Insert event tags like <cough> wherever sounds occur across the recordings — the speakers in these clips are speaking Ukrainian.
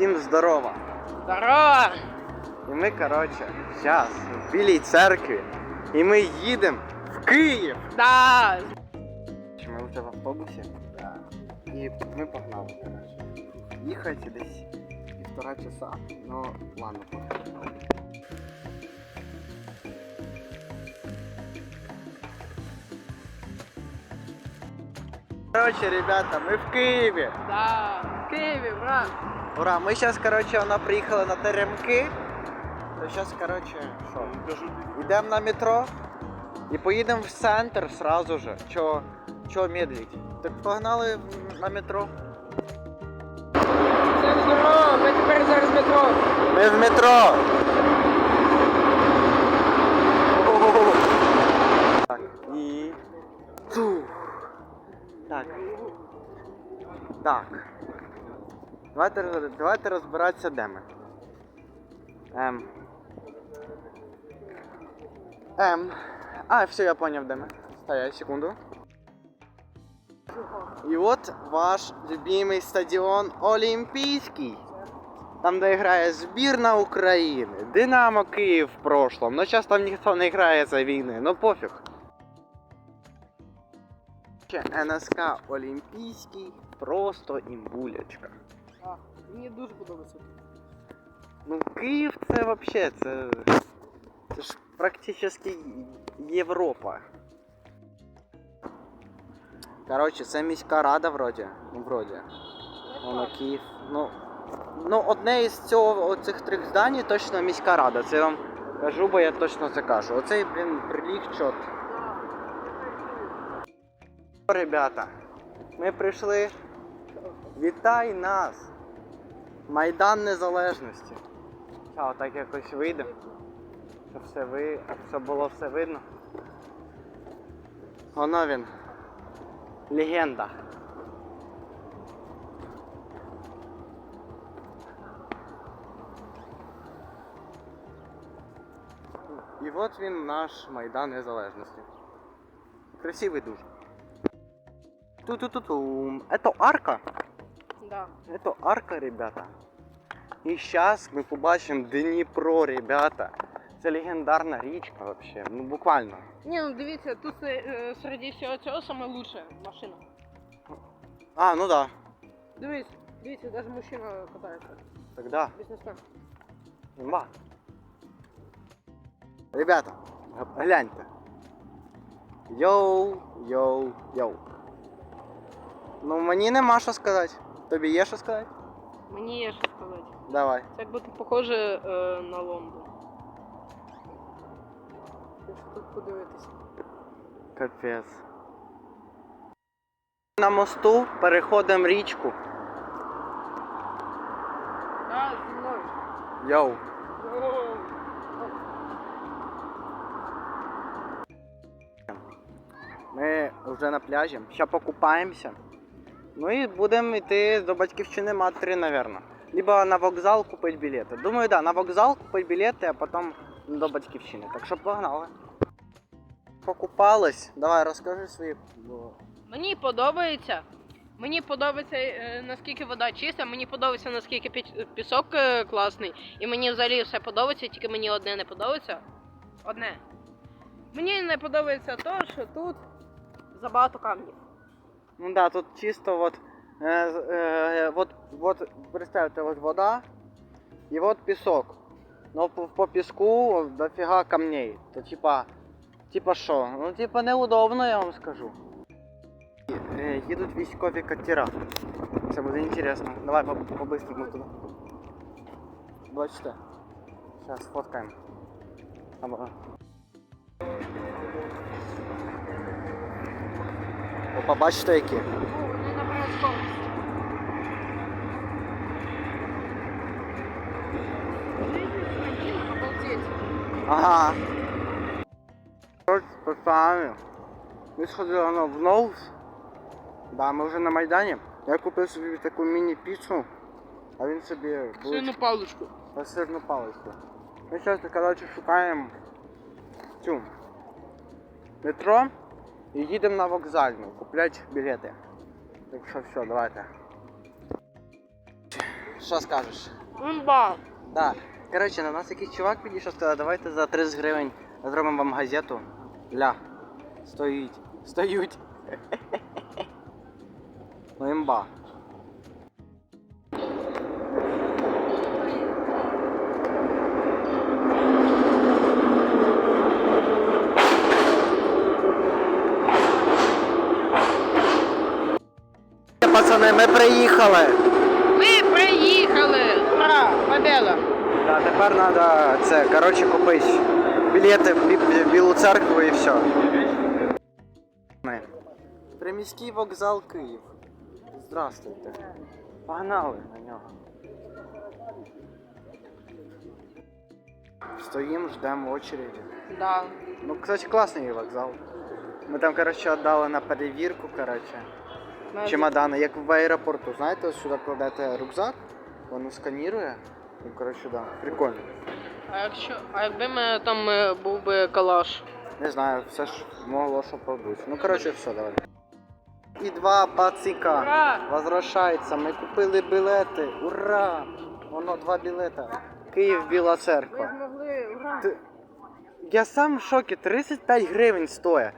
Всім здорово! Здорово! І ми, коротше, зараз в Білій церкві. І ми їдемо в Київ. Да! Чи Ми вже в автобусі. Да. І ми погнали, коротше. Їхати десь півтора часа. Ну, ладно, погнали. Короче, ребята, ми в Києві. Да! В Києві, брат! Ура, ми зараз, коротше, вона приїхали на теремки. То зараз, коротше, що? Йдемо на метро і поїдемо в центр сразу же. Чого чого медлить? Так погнали на метро. Всім здорово! Ми тепер зараз в метро! Ми в метро. Так, і. Цу. Так. Так. Давайте, давайте розбиратися, де ми. Ем. Ем. А, все, я поняв, де ми. Стоять, секунду. І от ваш любимий стадіон Олімпійський. Там, де грає збірна України, Динамо Київ в прошлом. Ну зараз там ніхто не грає за війни, ну пофіг. НСК Олімпійський, просто імбулячка. А, мені дуже подобається. Ну Київ це вообще, це. Це ж практично Європа. Коротше, це міська рада вроді. Ну, вроді. Воно Київ. Ну, ну одне із цього оцих трьох зданій точно міська рада. Це я вам кажу, бо я точно це кажу. Оцей, блін, приліг чот. Ребята, ми прийшли. Вітай нас! Майдан Незалежності. Чао, так якось вийде. Щоб все ви. Щоб було все видно. Воно він. Легенда. І от він наш Майдан Незалежності. Красивий дуже. Ту-ту-ту-тум. Это арка. Да. Это арка, ребята. І зараз ми побачимо Дніпро, ребята. Це легендарна річка вообще. Ну буквально. Ні, ну дивіться, тут е, серед всього цього саме лучше машина. А, ну да. Дивись, дивіться, навіть мужчина катається. Тогда. Бізнесмен. Нема. Ребята, гляньте. Йоу, йоу, йоу. Ну мені нема що сказати. Тобі є що сказати? Мені є що сказати. Давай. Це як будто похоже е, на Лондон. Якщо тут подивитися. Капець. На мосту переходимо річку. Да, зі мною. Йоу. О, Ми вже на пляжі. Ще покупаємося. Ну і будемо йти до батьківщини матері, напевно. Либо на вокзал купити білети. Думаю, да, на вокзал купити білети, а потім до батьківщини. Так що погнали. Покупались. Давай розкажи свої. Мені подобається. Мені подобається е, наскільки вода чиста, мені подобається наскільки пісок е, класний. І мені взагалі все подобається, тільки мені одне не подобається. Одне. Мені не подобається то, що тут забагато камнів. Ну да, тут чисто вот, е, е, вот, вот представьте, вот вода и вот песок. Но по, по песку дофига камней. То типа, типа що? Ну типа неудобно, я вам скажу. Їдуть військові катера. Це буде інтересно. Давай по- по-быстрому туди. Бачите? Зараз сфоткаємо. Або... Опа, бачите які? Ага. Короче, ми сходили в Ноус. Да, ми вже на Майдані. Я купив собі таку міні-піцу, а він собі булочку паличку. та сирну паличку. Ми зараз, коротше, шукаємо цю метро і їдемо на вокзальну купляти білети. Так що все, давайте. Що скажеш? Імба. Да. Коротше, на нас якийсь чувак підійшов, сказав, давайте за 30 гривень зробимо вам газету. Ля. Стоїть. Стоють. <laughs> Ну імба. Пацани, ми приїхали. Ми приїхали! Ура! Победа! Да, тепер треба це, коротше, купити білети в Бі- в Білу церкву і все. Приміський вокзал Київ. Здравствуйте. Погнали на нього. Стоїмо, ждемо очереди. Да. Ну, кстати, класний вокзал. Ми там, коротше, віддали на перевірку, коротше. Чемодани, як в аеропорту, знаєте, ось сюди кладете рюкзак, воно сканірує. Ну, коротше, да. Прикольно. А якщо. А якби ми там е, був би калаш? Не знаю, все ж могло що побути. Ну, коротше, все, давай. І два пацика Ура! возвращаються. Ми купили білети. Ура! Воно два білета. Київ, Біла церква. змогли, ура! Ти- Я сам в шокі, 35 гривень стоїть.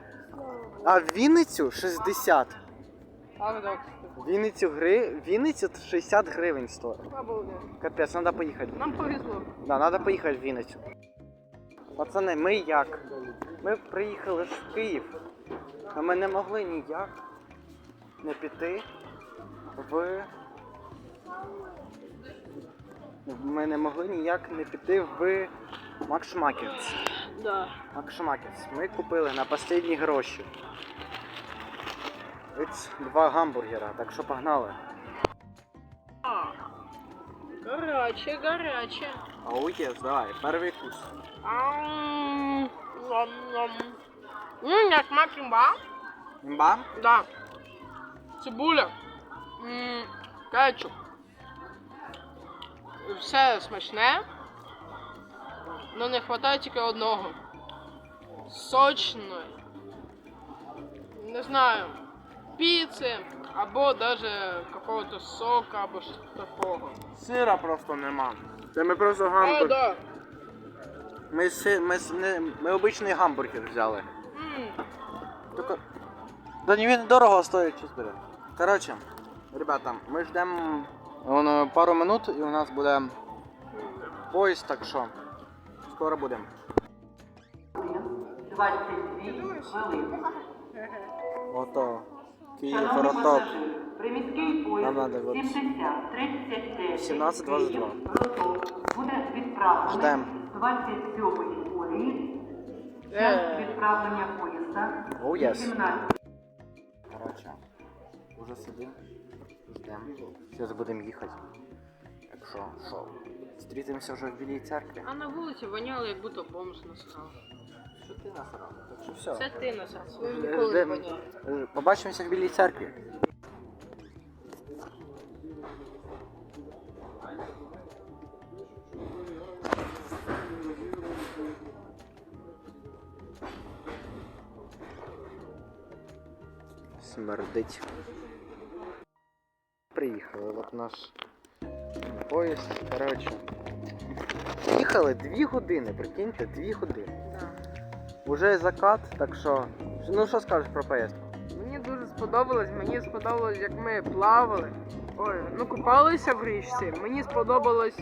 А в Вінницю 60. В Вінницю, гри... Вінницю 60 гривень стоїть. Капець, треба поїхати. Нам повезло. Да, треба поїхати в Вінницю. Пацани, ми як? Ми приїхали ж в Київ. А ми не могли ніяк не піти в. Ми не могли ніяк не піти в Макшмакерс. Да. Макшмакерс. Ми купили на останні гроші. Ось два гамбургера, так що погнали. Гаряче, гаряче. Оу єс, давай, перший вкус. Ммм, як макімба. Імба? Да. Цибуля. М, Кетчуп. Все смачне. Но не вистачає тільки одного. Сочної. Не знаю. Піци. Або даже какого-то сока, або щось такого. Сира просто нема. Це ми просто А, гамбургер. да. Ми, си, ми, с- не, ми обичний гамбургер взяли. М, Тільки... Да не він дорого стоїть, чесно. говоря. Коротше, ребята, ми ждемо воно, пару минут і у нас буде поїзд, так що скоро будемо. 22 хвилини. Ото. Київ, пасажири, приміський поїзд Нам надо от 70 39 17:22. Буде відправлений Ждем. з 27 колії. Час Е. відправлення поїзда Oh, yes. 18 Коротше, уже сидимо, ждемо. Зараз будемо їхати. Так що, що? Зустрітимося вже в Білій церкві. А на вулиці воняло, як будто бомж насрав. Що ти насрав? Так що все. Це ти насрав. Е, ніколи е, Побачимося в Білій церкві. Смердить. Приїхали, от наш поїзд. Коротше. Їхали дві години, прикиньте, дві години. Да. Уже закат, так що. Ну що скажеш про поїздку? Мені дуже сподобалось, мені сподобалось, як ми плавали. Ой, ну купалися в річці. Мені сподобалось,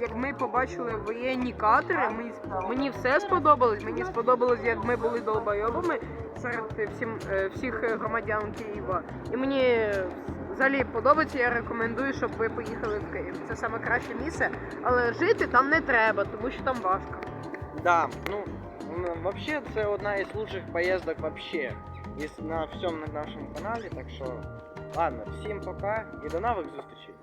як ми побачили воєнні катери. Мені, мені все сподобалось. Мені сподобалось, як ми були долбойобами серед всім, е, всіх громадян Києва. І мені взагалі подобається, я рекомендую, щоб ви поїхали в Київ. Це саме краще місце, але жити там не треба, тому що там важко. Да, ну, вообще це одна із лучших поїздок вообще на всьому нашому каналі, так що ладно, всім пока і до нових зустрічей.